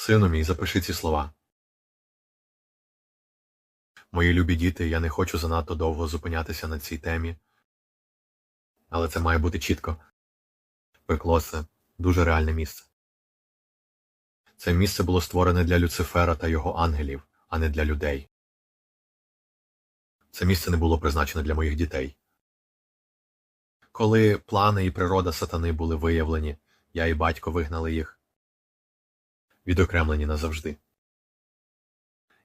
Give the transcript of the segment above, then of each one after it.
Сину мій, запиши ці слова. Мої любі діти, я не хочу занадто довго зупинятися на цій темі, але це має бути чітко. Пекло це дуже реальне місце. Це місце було створене для Люцифера та його ангелів, а не для людей. Це місце не було призначене для моїх дітей. Коли плани і природа сатани були виявлені, я і батько вигнали їх, відокремлені назавжди.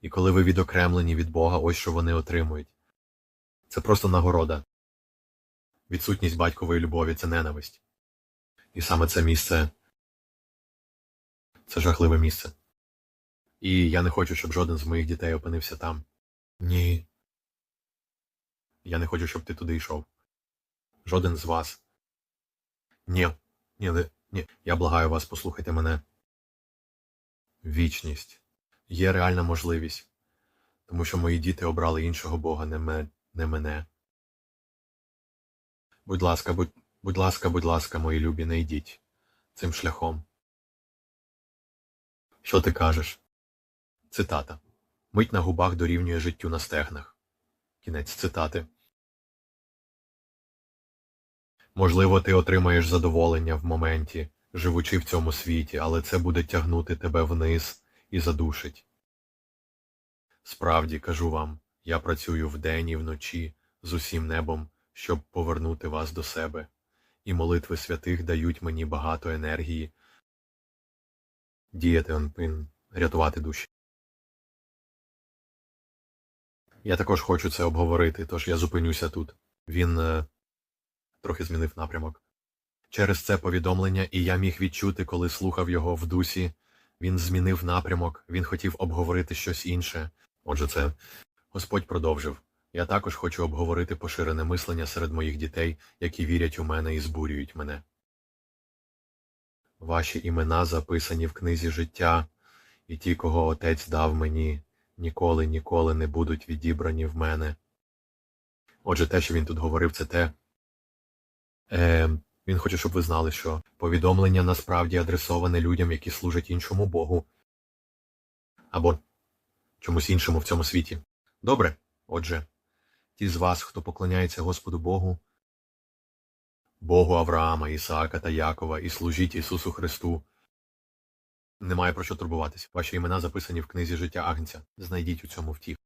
І коли ви відокремлені від Бога, ось що вони отримують. Це просто нагорода. Відсутність батькової любові це ненависть. І саме це місце це жахливе місце. І я не хочу, щоб жоден з моїх дітей опинився там. Ні. Я не хочу, щоб ти туди йшов. Жоден з вас. Ні. Ні, ні. Я благаю вас, послухайте мене. Вічність. Є реальна можливість. Тому що мої діти обрали іншого Бога, не, ме, не мене. Будь ласка, будь, будь ласка, будь ласка, мої любі, не йдіть цим шляхом. Що ти кажеш? Цитата. Мить на губах дорівнює життю на стегнах. Кінець цитати. Можливо, ти отримаєш задоволення в моменті, живучи в цьому світі, але це буде тягнути тебе вниз і задушить. Справді, кажу вам, я працюю вдень і вночі з усім небом, щоб повернути вас до себе, і молитви святих дають мені багато енергії діяти, он, рятувати душі. Я також хочу це обговорити, тож я зупинюся тут. Він е, трохи змінив напрямок. Через це повідомлення, і я міг відчути, коли слухав його в дусі, він змінив напрямок, він хотів обговорити щось інше. Отже, це Господь продовжив. Я також хочу обговорити поширене мислення серед моїх дітей, які вірять у мене і збурюють мене. Ваші імена записані в книзі життя, і ті, кого отець дав мені, ніколи, ніколи не будуть відібрані в мене. Отже, те, що він тут говорив, це те. Е, він хоче, щоб ви знали, що повідомлення насправді адресоване людям, які служать іншому Богу. Або чомусь іншому в цьому світі. Добре, отже, ті з вас, хто поклоняється Господу Богу, Богу Авраама, Ісаака та Якова, і служіть Ісусу Христу. Немає про що турбуватися. Ваші імена записані в книзі життя Агнця. Знайдіть у цьому втіх.